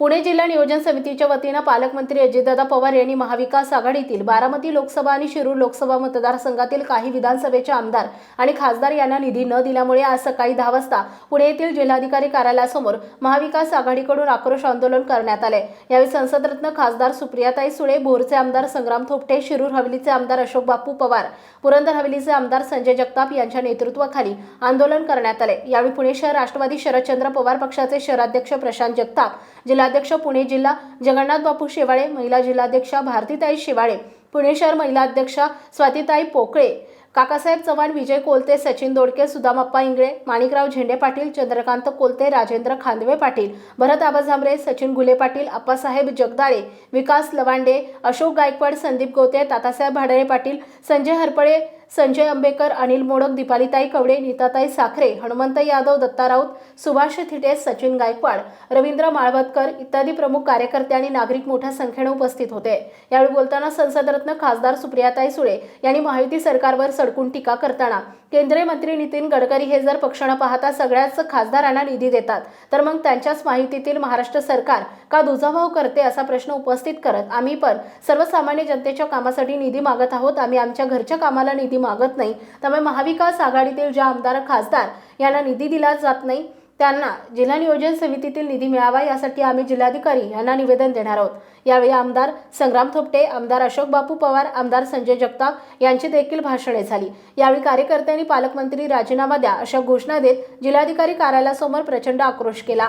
पुणे जिल्हा नियोजन समितीच्या वतीनं पालकमंत्री अजितदादा पवार यांनी महाविकास आघाडीतील बारामती लोकसभा आणि शिरूर लोकसभा मतदारसंघातील काही विधानसभेचे आमदार आणि खासदार यांना निधी न दिल्यामुळे आज सकाळी दहा वाजता पुणे येथील जिल्हाधिकारी कार्यालयासमोर महाविकास आघाडीकडून आक्रोश आंदोलन करण्यात आले यावेळी संसदरत्न खासदार सुप्रियाताई सुळे भोरचे आमदार संग्राम थोपटे शिरूर हवेलीचे आमदार अशोक बापू पवार पुरंदर हवेलीचे आमदार संजय जगताप यांच्या नेतृत्वाखाली आंदोलन करण्यात आले यावेळी पुणे शहर राष्ट्रवादी शरदचंद्र पवार पक्षाचे शहराध्यक्ष प्रशांत जगताप जिल्हाध्यक्ष पुणे जिल्हा जगन्नाथ बापू शेवाळे महिला जिल्हाध्यक्षा भारतीताई शेवाळे पुणे शहर महिला अध्यक्षा स्वातीताई पोकळे काकासाहेब चव्हाण विजय कोलते सचिन दोडके सुदामप्पा इंगळे माणिकराव झेंडे पाटील चंद्रकांत कोलते राजेंद्र खांदवे पाटील भरत आबाजांबरे सचिन घुले पाटील अप्पासाहेब जगदाळे विकास लवांडे अशोक गायकवाड संदीप गोते तातासाहेब भाडळे पाटील संजय हरपळे संजय आंबेकर अनिल मोडक दीपालीताई कवडे नीताताई साखरे हनुमंत यादव दत्ता राऊत सुभाष थिटे सचिन गायकवाड रवींद्र माळवतकर इत्यादी प्रमुख कार्यकर्ते आणि नागरिक मोठ्या संख्येने उपस्थित होते. यावेळी बोलताना संसदरत्न खासदार सुप्रियाताई सुळे यांनी महायुती सरकारवर सडकून टीका करताना केंद्रीय मंत्री नितीन गडकरी हे जर पक्षानं पाहता सगळ्याच खासदारांना निधी देतात तर मग त्यांच्याच माहितीतील महाराष्ट्र सरकार का दुजाभाव करते असा प्रश्न उपस्थित करत आम्ही पण सर्वसामान्य जनतेच्या कामासाठी निधी मागत आहोत आम्ही आमच्या घरच्या कामाला निधी मागत नाही. त्यामुळे महाविकास आघाडीतील ज्या आमदार खासदार यांना निधी दिला जात नाही त्यांना जिल्हा नियोजन समितीतील निधी मिळावा यासाठी आम्ही जिल्हाधिकारी यांना निवेदन देणार आहोत. यावेळी आमदार संग्राम थोपटे आमदार अशोक बापू पवार आमदार संजय जगताप यांची देखील भाषणे झाली. यावेळी कार्यकर्त्यांनी पालकमंत्री राजीनामा द्या अशा घोषणा देत जिल्हाधिकारी कार्यालयासमोर प्रचंड आक्रोश केला.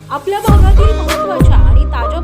आपल्या भागातील महत्त्वाच्या आणि ताज्या